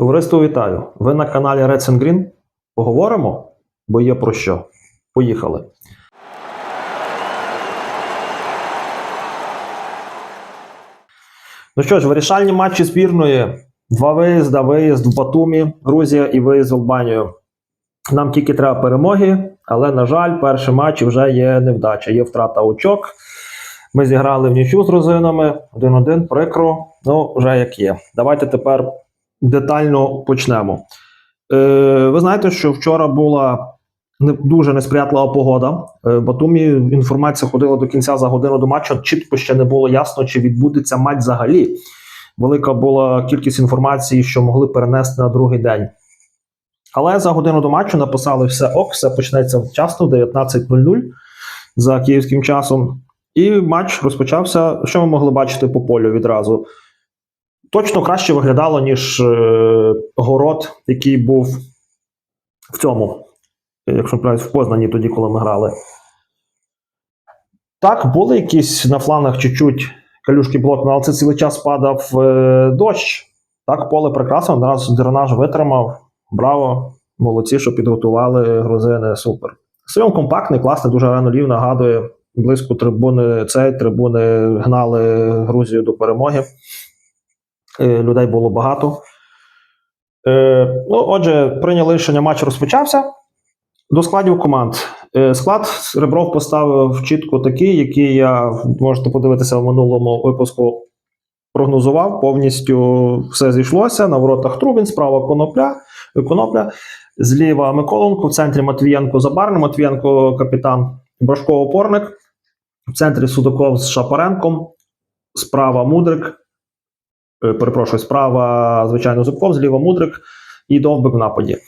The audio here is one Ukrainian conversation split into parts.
Товариство вітаю! Ви на каналі Reds and Green. Поговоримо, бо є про що. Поїхали. Ну що ж, вирішальні матчі збірної. Два виїзда, виїзд в Батумі, Грузія і виїзд в Албанію. Нам тільки треба перемоги, але, на жаль, перший матч вже є невдача, є втрата очок. Ми зіграли в нічю з розинами 1-1, прикро. Ну, вже як є. Давайте тепер детально почнемо. Е, ви знаєте, що вчора була не, дуже несприятлива погода. Е, Батумі інформація ходила до кінця за годину до матчу. Чітко ще не було ясно, чи відбудеться матч взагалі. Велика була кількість інформації, що могли перенести на другий день. Але за годину до матчу написали все ок, все почнеться вчасно, 19.00 за київським часом. І матч розпочався. Що ми могли бачити по полю відразу? Точно краще виглядало, ніж е, город, який був в цьому, якщо не в Познані тоді, коли ми грали. Так, були якісь на флангах чуть-чуть калюшки блок, але це цілий час падав е, дощ. Так, поле прекрасно, одразу дренаж витримав. Браво! Молодці, що підготували грузини. Супер. Своєм компактний, класний, дуже рано лів нагадує близько трибуни. Цей трибуни гнали Грузію до перемоги. Е, людей було багато. Е, ну, отже, прийняли рішення, матч розпочався. До складів команд. Е, склад Ребров поставив чітко такий, який я можете подивитися в минулому випуску. Прогнозував, повністю все зійшлося. На воротах Трубін, справа Конопля, Конопля, зліва Миколенко, в центрі Матвієнко Забарний, Матвієнко капітан Брошко опорник, в центрі Судаков з Шапаренком, справа Мудрик, перепрошую, справа, звичайно, Зубков, зліва Мудрик і Довбик в нападі.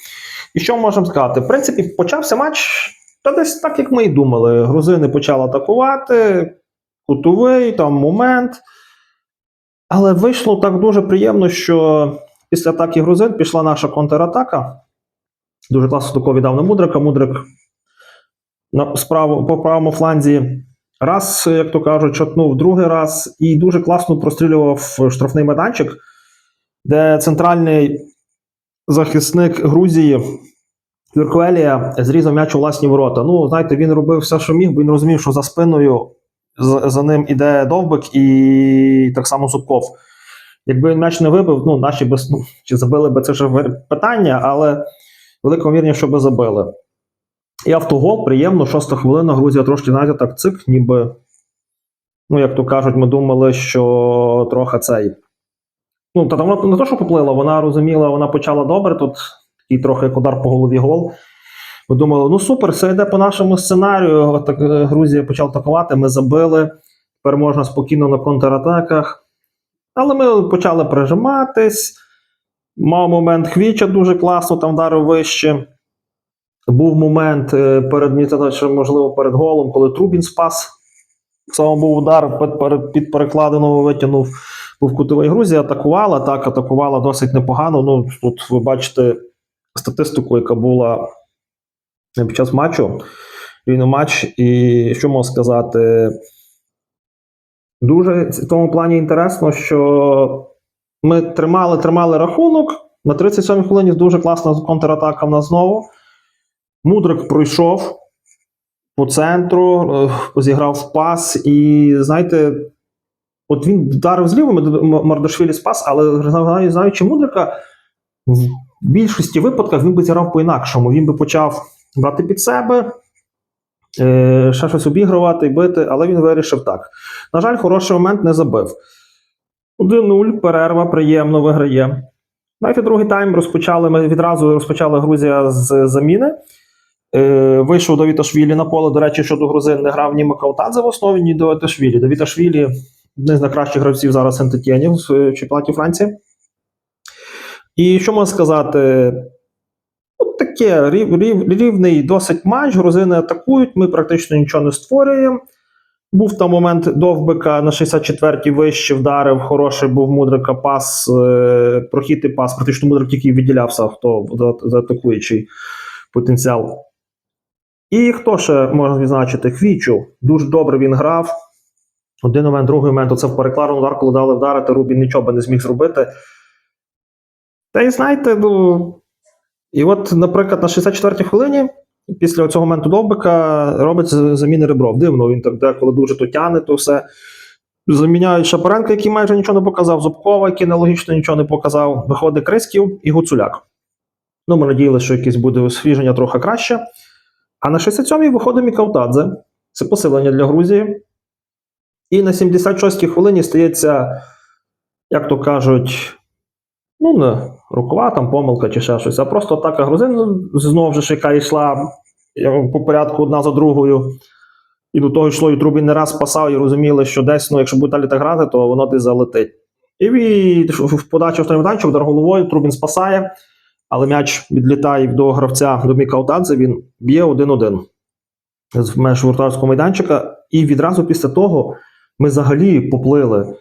І що можемо сказати? В принципі, почався матч та десь так, як ми і думали. Грузини почали атакувати, кутовий там момент. Але вийшло так дуже приємно, що після атаки грузин пішла наша контратака. Дуже класно тако віддав на Мудрика. Мудрик на справу, по правому фланзі раз, як то кажуть, чотнув другий раз і дуже класно прострілював штрафний майданчик, де центральний захисник Грузії Вірквелія зрізав м'яч у власні ворота. Ну, знаєте, він робив все, що міг, бо він розумів, що за спиною за, за ним іде Довбик і так само Зубков. Якби він м'яч не вибив, ну, наші без, ну, чи забили би це вже питання, але велика що би забили. І автогол, приємно, шоста хвилина, Грузія трошки, знаєте, так цик, ніби, ну, як то кажуть, ми думали, що трохи цей. Ну, та вона не то, що поплила, вона розуміла, вона почала добре, тут такий трохи як удар по голові гол. Ми думали, ну супер, все йде по нашому сценарію. Так, е, Грузія почала атакувати, ми забили. Тепер можна спокійно на контратаках. Але ми почали прижиматись. Мав момент Хвіча дуже класно, там вдарив вище. Був момент е, перед мені можливо, перед голом, коли Трубін спас. Саме був удар під, під перекладину витягнув. Був кутовий Грузія, атакувала, так, атакувала досить непогано. Ну, тут ви бачите статистику, яка була під час матчу, війну матч, і що можу сказати? Дуже в тому плані інтересно, що ми тримали, тримали рахунок. На 37 хвилині дуже класна контратака в нас знову. Мудрик пройшов по центру, е, зіграв пас, і знаєте, от він вдарив зліво, Мардашвілі спас, але знаючи Мудрика, в більшості випадків він би зіграв по-інакшому. Він би почав брати під себе, е, ще щось обігрувати і бити, але він вирішив так. На жаль, хороший момент не забив. 1-0, перерва, приємно виграє. Навіть другий тайм розпочали. Ми відразу розпочала Грузія з заміни. Е, вийшов Давіташвілі на поле. До речі, щодо грузин не грав ні Макаутадзе в основі, ні Давіташвілі. Давіташвілі один з найкращих гравців зараз Сент-Етєнів в е, чемпіонаті Франції. І що можна сказати? Ну, таке рів, рів, рівний досить матч. Грузини атакують, ми практично нічого не створюємо. Був там момент довбика на 64-й вище вдарив. Хороший був мудрика пас, е, прохід і пас. Практично мудрик, який відділявся, хто за атакуючий потенціал. І хто ще можна відзначити? Хвічу. Дуже добре він грав. Один момент, другий момент, оце в перекладу удар, коли дали вдарити, Рубін нічого би не зміг зробити. Та й знаєте, ну. І от, наприклад, на 64-й хвилині, після цього моменту довбика, робить заміни ребров. Дивно, він так деколи дуже то тяне, то все. Заміняють Шапаренка, який майже нічого не показав, Зубкова, який аналогічно нічого не показав. Виходить Крисків і Гуцуляк. Ну, ми надіялися, що якесь буде освіження трохи краще. А на 67-й виходить Мікаутадзе. Це посилення для Грузії. І на 76-й хвилині стається, як то кажуть, ну, не рукова там помилка чи ще щось, а просто атака грузин, ну, знову ж, яка йшла по порядку одна за другою. І до того йшло, і Трубін не раз спасав, і розуміли, що десь, ну, якщо буде далі так грати, то воно десь залетить. І в подачі в майданчик, удар головою, Трубін спасає, але м'яч відлітає до гравця до Мікаутадзе, він б'є 1-1 з меж воротарського майданчика. І відразу після того ми взагалі поплили.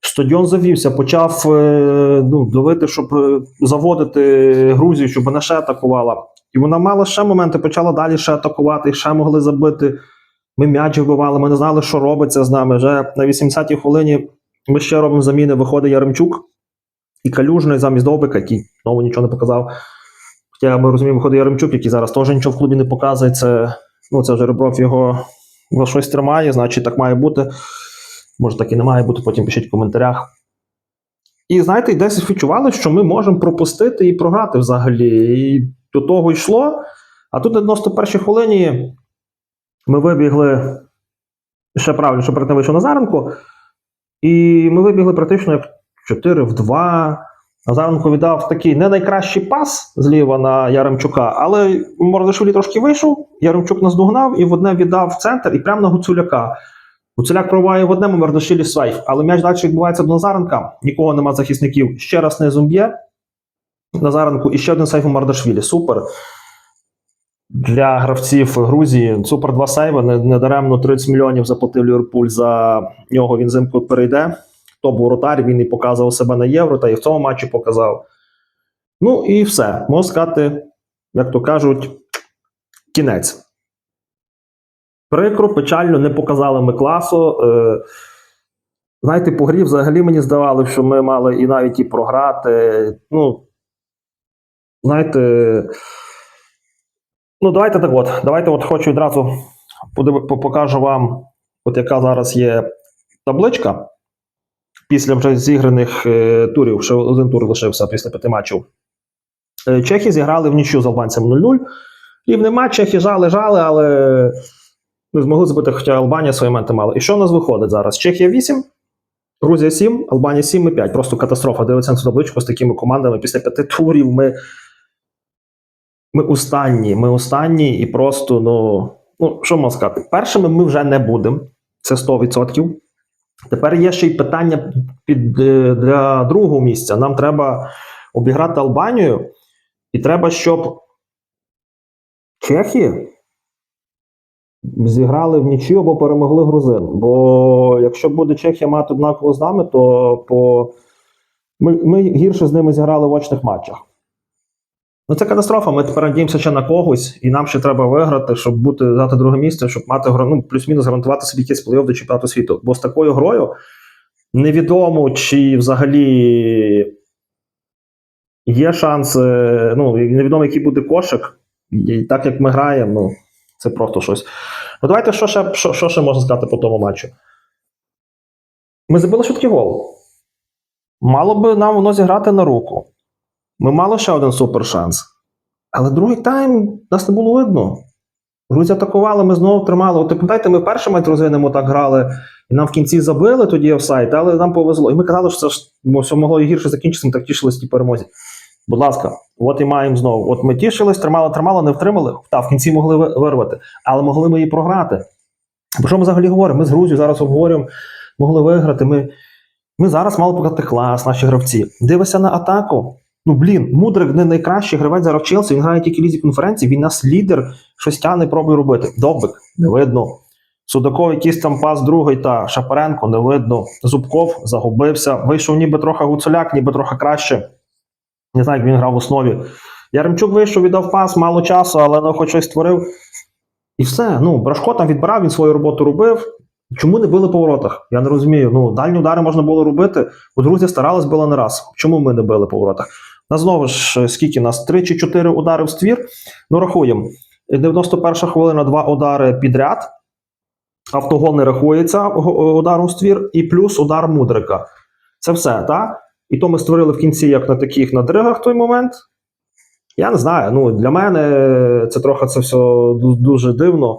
Стадіон завівся, почав е, ну, давити, щоб е, заводити Грузію, щоб вона ще атакувала. І вона мала ще моменти, почала далі ще атакувати, ще могли забити. Ми м'яч вбивали, ми не знали, що робиться з нами. Вже на 80-й хвилині ми ще робимо заміни, виходить Яремчук і Калюжний замість Довбика, який знову нічого не показав. Хоча ми розуміємо, виходить Яремчук, який зараз теж нічого в клубі не показує. Це, ну, це вже Ребров його за щось тримає, значить так має бути. Може, так і не має бути, потім пишіть в коментарях. І знаєте, десь відчували, що ми можемо пропустити і програти взагалі. І до того йшло. А тут на 91-й хвилині ми вибігли ще правильно, що перед тим вийшов Назаренко. І ми вибігли практично як 4 в 2. Назаренко віддав такий не найкращий пас зліва на Яремчука, але Мордашвілі трошки вийшов, Яремчук наздогнав і в одне віддав в центр і прямо на Гуцуляка. Гуцуляк пробиває в одному Мордашвілі свайф, але м'яч далі відбувається до Назаренка, нікого нема захисників. Ще раз низом б'є Назаренку і ще один сейф у Мардашвілі. Супер. Для гравців Грузії супер два сейви. Не- Недаремно 30 мільйонів заплатив Ліверпуль за нього. Він взимку перейде. Топ воротар, він і показував себе на євро, та і в цьому матчі показав. Ну і все. Можна сказати, як то кажуть, кінець. Прикро, печально, не показали ми класу. Е, знаєте, по грі взагалі мені здавалося, що ми мали і навіть і програти. Ну, знаєте. Ну, давайте так от. Давайте от хочу відразу покажу вам, от яка зараз є табличка. Після вже зіграних е, турів, ще один тур лишився після п'яти матчів. Е, Чехи зіграли в нічю з албанцем 0-0. Рівний матч, чехи жали, жали, але не змогли забити, хоча Албанія свої моменти мала. І що в нас виходить зараз? Чехія 8, Грузія 7, Албанія 7 і 5. Просто катастрофа. Дивиться на цю табличку з такими командами. Після п'яти турів ми, ми останні. Ми останні і просто, ну, ну, що можна сказати? Першими ми вже не будемо. Це 100%. Тепер є ще й питання під, е, для другого місця. Нам треба обіграти Албанію, і треба, щоб Чехи зіграли в нічию або перемогли грузин. Бо якщо буде Чехія мати однаково з нами, то по... ми, ми гірше з ними зіграли в очних матчах. Ну, це катастрофа. Ми тепер надіємося ще на когось, і нам ще треба виграти, щоб бути дати друге місце, щоб мати ну, плюс-мінус гарантувати собі якийсь плей-офф до чемпіонату світу. Бо з такою грою невідомо, чи взагалі є шанс, ну, невідомо, який буде кошик. І так як ми граємо, ну, це просто щось. Ну, давайте, що ще, що, що ще можна сказати по тому матчу? Ми забили швидкий гол. Мало би нам воно зіграти на руку. Ми мали ще один супер шанс. Але другий тайм нас не було видно. Грузія атакували, ми знову тримали. От пам'ятаєте, ми перший матч розвинемо так грали, і нам в кінці забили тоді офсайд, але нам повезло. І ми казали, що це ж могло і гірше закінчитися, ми так тішились тій перемозі. Будь ласка, от і маємо знову. От ми тішились, тримали, тримали, не втримали. Та, в кінці могли вирвати, але могли ми її програти. Про що ми взагалі говоримо? Ми з Грузією зараз обговорюємо, могли виграти. Ми, ми зараз мали показати клас, наші гравці. Дивися на атаку. Ну, блін, Мудрик не найкращий гравець зараз Челсі, він грає тільки лізі конференції, він нас лідер, щось тяне, пробує робити. Довбик, не видно. Судаков якийсь там пас другий та Шапаренко, не видно. Зубков загубився. Вийшов ніби трохи гуцуляк, ніби трохи краще. Не знаю, як він грав в основі. Яремчук вийшов, віддав пас, мало часу, але ну, хоч щось створив. І все. Ну, Брашко там відбирав, він свою роботу робив. Чому не били по воротах? Я не розумію. Ну, дальні удари можна було робити. От Грузія старалась била не раз. Чому ми не били по воротах? На знову ж, е, скільки нас? 3 чи 4 удари в ствір. Ну, рахуємо. 91 хвилина, два удари підряд. Автогол не рахується го- ударом в ствір, і плюс удар мудрика. Це все, так? І то ми створили в кінці, як на таких надригах той момент. Я не знаю. Ну, для мене це трохи це все дуже дивно.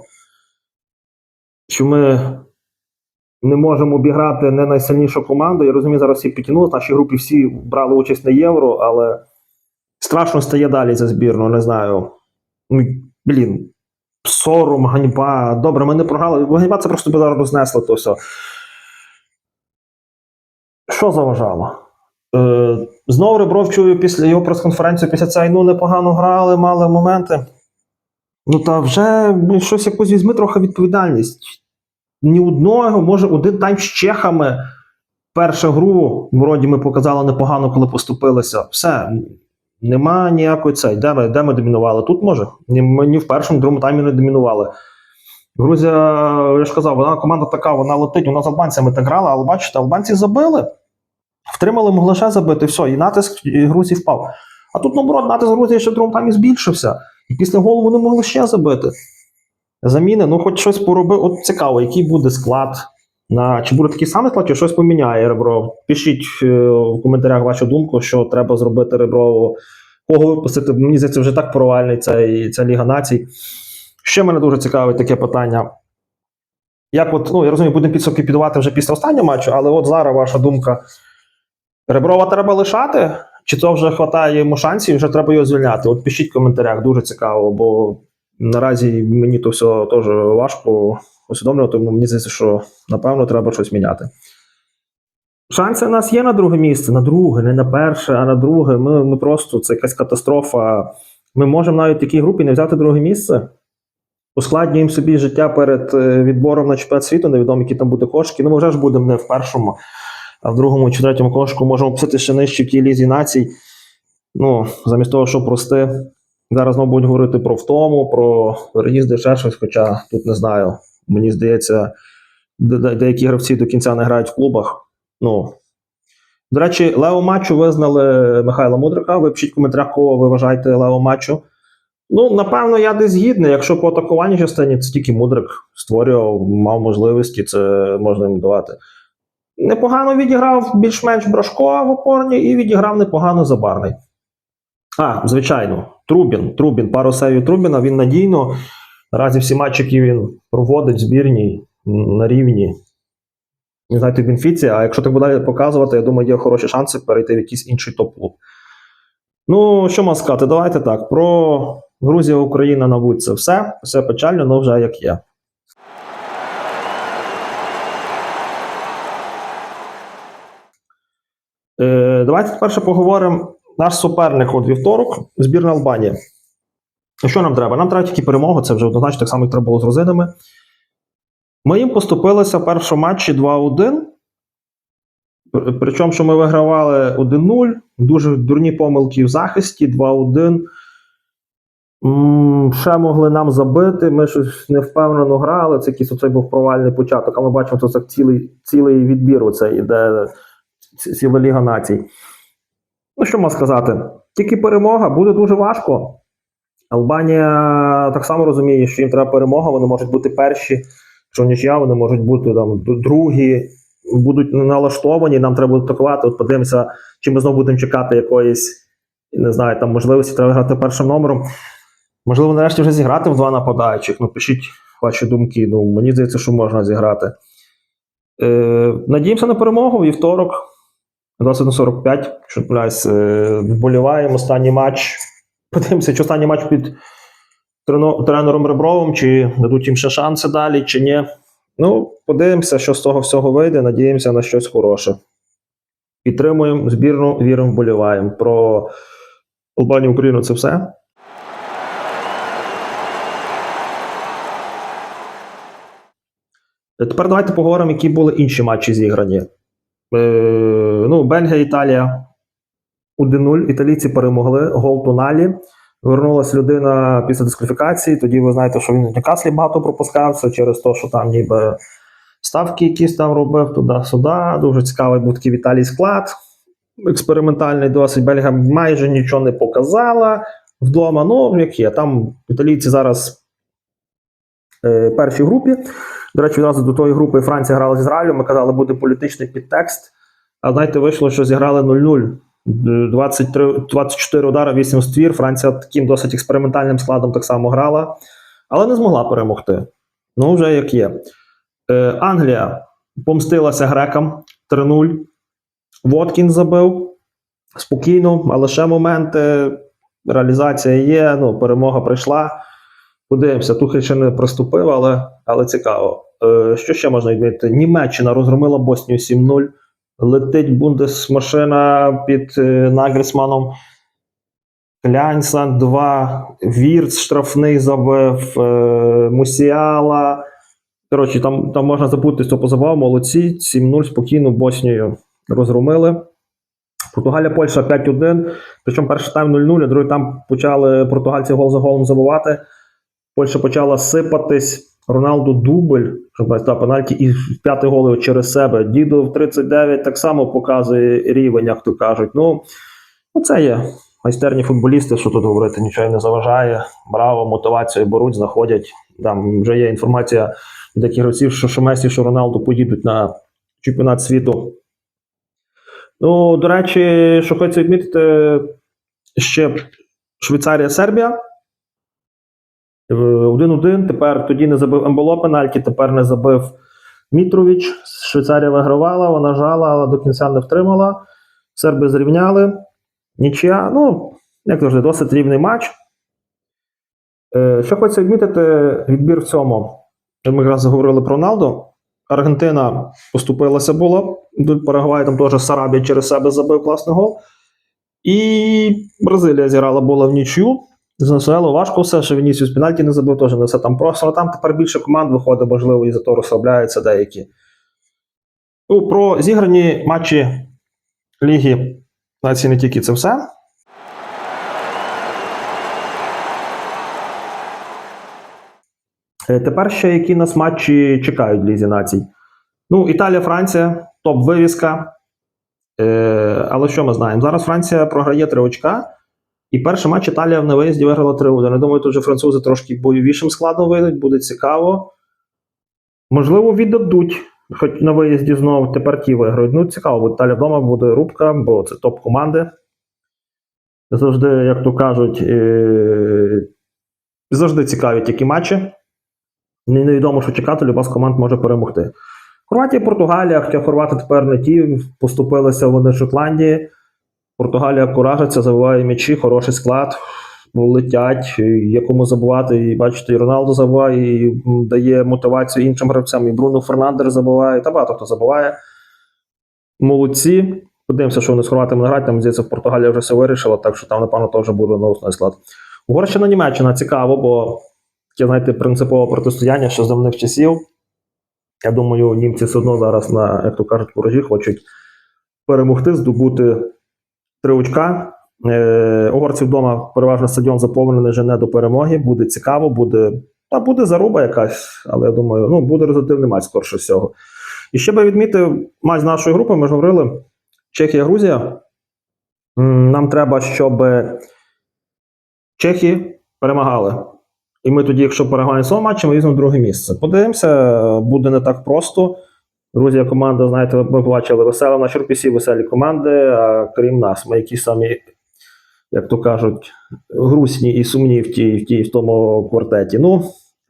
Що ми не можемо обіграти не найсильнішу команду. Я розумію, зараз всі підтягнули. В нашій групі всі брали участь на євро, але страшно стає далі за збірну, не знаю. Ну, блін, сором, ганьба. Добре, ми не програли. Ганьба це просто зараз рознесло то все. Що заважало? Е, знову Ребров чую після його прес-конференції після цієї ну непогано грали, мали моменти. Ну та вже щось якось візьми трохи відповідальність. Ні одного, може, один тайм з чехами. Першу гру, вроді, ми показали непогано, коли поступилися. Все, нема ніякої цей. Де ми, де ми домінували? Тут може. Ми ні в першому, другому таймі не домінували. Грузія, я ж казав, вона команда така, вона летить, вона з албанцями так грала, але бачите, албанці забили. Втримали, могли ще забити, все, і натиск і Грузії впав. А тут, наоборот, натиск Грузії ще в другому таймі збільшився. І після голу вони могли ще забити. Заміни, ну хоч щось поробив. От цікаво, який буде склад. На, чи буде такий самий склад, чи щось поміняє Ребров. Пишіть е, в коментарях вашу думку, що треба зробити Реброву. Кого випустити? Мені здається, вже так провальний цей, ця Ліга націй. Ще мене дуже цікавить таке питання. Як от, ну я розумію, будемо підсумки підвати вже після останнього матчу, але от зараз ваша думка. Реброва треба лишати? Чи то вже хватає йому шансів, вже треба його звільняти? От пишіть в коментарях, дуже цікаво, бо наразі мені то все теж важко усвідомлювати, тому мені здається, що напевно треба щось міняти. Шанси у нас є на друге місце, на друге, не на перше, а на друге. Ми, ми просто це якась катастрофа. Ми можемо навіть в такій групі не взяти друге місце. Ускладнюємо собі життя перед е, відбором на чемпіонат світу, невідомо, які там буде кошки. Ну, ми вже ж будемо не в першому, а в другому чи третьому кошку можемо писати ще нижче в тій лізі націй. Ну, замість того, щоб прости. Зараз знову будуть говорити про втому, про переїзди, ще щось, хоча тут не знаю. Мені здається, де- де- деякі гравці до кінця не грають в клубах. Ну. До речі, Лео Матчу визнали Михайла Мудрика. Ви пишіть в коментарях, кого ви вважаєте Лео Матчу. Ну, напевно, я десь згідний. Якщо по атакуванню частині, це тільки Мудрик створював, мав можливості, це можна йому давати. Непогано відіграв більш-менш Брашко в опорні і відіграв непогано забарний. А, звичайно, Трубін. Трубін, пару сейвів Трубіна, він надійно. Наразі всі матчі, які він проводить в збірній на рівні. Не знаю, в Бенфіці, а якщо так буде показувати, я думаю, є хороші шанси перейти в якийсь інший топ-клуб. Ну, що можна сказати? Давайте так. Про Грузія, Україна, мабуть, це все. Все печально, але вже як є. Е, давайте перше поговоримо. Наш суперник у вівторок, збірна Албанія. Що нам треба? Нам треба тільки перемогу, це вже однозначно так само, як треба було з розинами. Ми їм поступилися в першому матчі 2-1. Причому, що ми вигравали 1-0, дуже дурні помилки в захисті, 2-1. Ще могли нам забити. Ми щось невпевнено грали. Це якийсь оцей був провальний початок. А ми бачимо, що це цілий, цілий відбір. Оце іде ціла Ліга націй. Ну, що можна сказати? Тільки перемога буде дуже важко. Албанія так само розуміє, що їм треба перемога, вони можуть бути перші, що нічия, вони можуть бути там другі, будуть налаштовані, нам треба буде атакувати. От подивимося, чи ми знову будемо чекати якоїсь, не знаю, там можливості треба грати першим номером. Можливо, нарешті вже зіграти в два нападаючих. Ну, пишіть ваші думки. Ну, мені здається, що можна зіграти. Е, надіємося на перемогу вівторок. 21.45, якщо не помиляюсь, е, вболіваємо останній матч. Подивимося, чи останній матч під тренером Ребровим, чи дадуть їм ще шанси далі, чи ні. Ну, подивимося, що з того всього вийде. Надіємося на щось хороше. Підтримуємо збірну, віримо, вболіваємо. Про Албанію Україну це все. Е, Тепер давайте поговоримо, які були інші матчі зіграні. Е, ну, Бельгія, Італія 1-0. Італійці перемогли. Гол Туналі. Вернулась людина після дискваліфікації. Тоді ви знаєте, що він в Ньюкаслі багато пропускався через те, що там ніби ставки якісь там робив туди-сюди. Дуже цікавий був такий Віталій склад. експериментальний досить. Бельгія майже нічого не показала вдома. Ну, як є. Там італійці зараз е, першій групі. До речі, відразу до тої групи Франція грала з Ізраїлем. Ми казали, буде політичний підтекст. А знаєте, вийшло, що зіграли 0-0. 23, 24 удари, 8 ствір. Франція таким досить експериментальним складом так само грала, але не змогла перемогти. Ну, вже як є. Е, Англія помстилася грекам 3-0. Воткін забив спокійно, але ще моменти. Реалізація є, ну, перемога прийшла. Подивимося, Тухель ще не приступив, але, але цікаво. Е, що ще можна відмітити? Німеччина розгромила Боснію 7-0. Летить бундесмашина під е, Нагрісманом. Кляньса 2, Вірц штрафний забив, е, Мусіала. Коротше, там, там можна забути, хто позабав, молодці. 7-0 спокійно Боснію розгромили. Португалія, Польща 5-1. Причому перший тайм 0-0, а другий там почали португальці гол за голом забивати. Польща почала сипатись. Роналду дубль, щоб пенальті, і п'ятий гол через себе. Дідо в 39 так само показує рівень, як то кажуть. Ну, ну це є майстерні футболісти, що тут говорити, нічого не заважає. Браво, мотивацію беруть, знаходять. Там вже є інформація від деяких гравців, що, що Месі, що Роналду поїдуть на чемпіонат світу. Ну, до речі, що хочу відмітити, ще Швейцарія, Сербія. Е, 1-1. Тепер тоді не забив Емболо пенальті, тепер не забив Мітрович. Швейцарія вигравала, вона жала, але до кінця не втримала. Серби зрівняли. Нічия. Ну, як завжди, досить рівний матч. Е, Що хочу відмітити, відбір в цьому. Ми якраз говорили про Роналду. Аргентина поступилася була. Парагвай там теж Сарабія через себе забив класний гол. І Бразилія зіграла була в нічю. З Венесуелою важко все, що Вінісіус пенальті не забив, теж не все там просто. Але там тепер більше команд виходить, можливо, і за то розслабляються деякі. Ну, про зіграні матчі Ліги нації не тільки це все. Е, Тепер ще які нас матчі чекають Лізі націй. Ну, Італія, Франція, топ-вивіска. Е, але що ми знаємо? Зараз Франція програє три очка. І перший матч Італія на виїзді виграла 3-1. Я думаю, тут вже французи трошки бойовішим складом вийдуть, буде цікаво. Можливо, віддадуть, хоч на виїзді знову тепер ті виграють. Ну, цікаво, бо Італія вдома буде рубка, бо це топ команди. Завжди, як то кажуть, е- завжди цікаві такі матчі. Невідомо, що чекати, люба з команд може перемогти. Хорватія, Португалія, хоча хорвати тепер не ті, поступилися вони Шотландії. Португалія куражиться, забиває м'ячі, хороший склад, летять, є кому забувати. І бачите, і Роналду забиває, і дає мотивацію іншим гравцям, і Бруно Фернандер забиває, та багато хто забиває. Молодці. Подивимося, що вони з хорватами грають. Там, здається, в Португалія вже все вирішила, так що там, напевно, теж буде на склад. Угорщина Німеччина цікаво, бо таке, знаєте, принципове протистояння ще з давних часів. Я думаю, німці все одно зараз на, як то кажуть, ворожі хочуть перемогти, здобути три очка. Е, угорці вдома переважно стадіон заповнений жене до перемоги. Буде цікаво, буде. Та буде заруба якась, але я думаю, ну буде результативний матч, скорше всього. І ще би відмітив матч нашої групи, ми ж говорили. Чехія, Грузія. Нам треба, щоб Чехи перемагали. І ми тоді, якщо переграємо цього матчі, ми візьмемо друге місце. Подивимося, буде не так просто. Грузія команда, знаєте, ми побачили весела на Чорпісі, веселі команди, а крім нас, ми якісь самі, як то кажуть, грустні і сумні в тій, в тій в тому квартеті. Ну,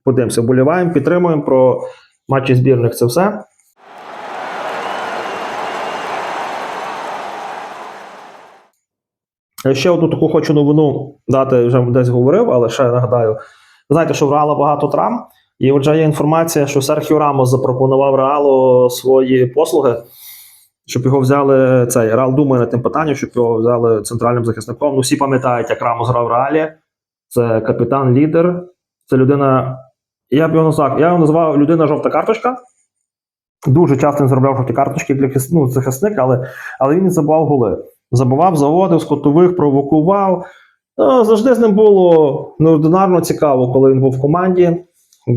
подивимося, вболіваємо, підтримуємо про матчі збірних це все. Ще одну таку хочу новину дати, вже десь говорив, але ще нагадаю. Знаєте, що в Реала багато травм, і отже є інформація, що Серхіо Рамос запропонував Реалу свої послуги, щоб його взяли. Цей Реал думає над тим питанням, щоб його взяли центральним захисником. Ну, всі пам'ятають, як Рамос грав в Реалі. Це капітан, лідер, це людина. Я б його назвав, я його назвав людина жовта карточка. Дуже часто він заробляв жовті карточки для ну, захисник, але, але він забував голи. Забував, заводив, з котових, провокував. Ну, завжди з ним було неординарно цікаво, коли він був в команді.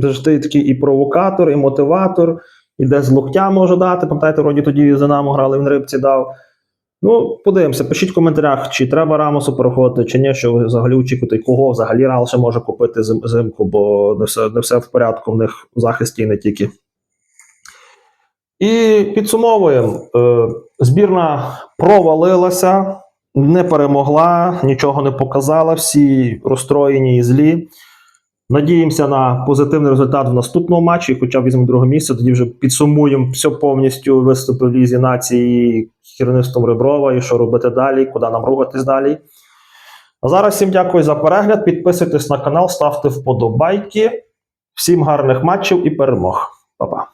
Завжди такий і провокатор, і мотиватор, і десь з локтя може дати. Пам'ятаєте, вроді тоді за нами грали, він рибці дав. Ну, подивимося, пишіть в коментарях, чи треба Рамосу переходити, чи ні, що взагалі очікуєте, кого взагалі Реал ще може купити зим- зимку, бо не все, не все в порядку в них в захисті і не тільки. І підсумовуємо: Е, збірна провалилася, не перемогла, нічого не показала, всі розстроєні і злі. Надіємося на позитивний результат в наступному матчі, хоча візьмемо друге місце, тоді вже підсумуємо все повністю виступи в Лізі нації керівництвом Реброва і що робити далі, куди нам рухатись далі. А зараз всім дякую за перегляд. Підписуйтесь на канал, ставте вподобайки. Всім гарних матчів і перемог. Па-па.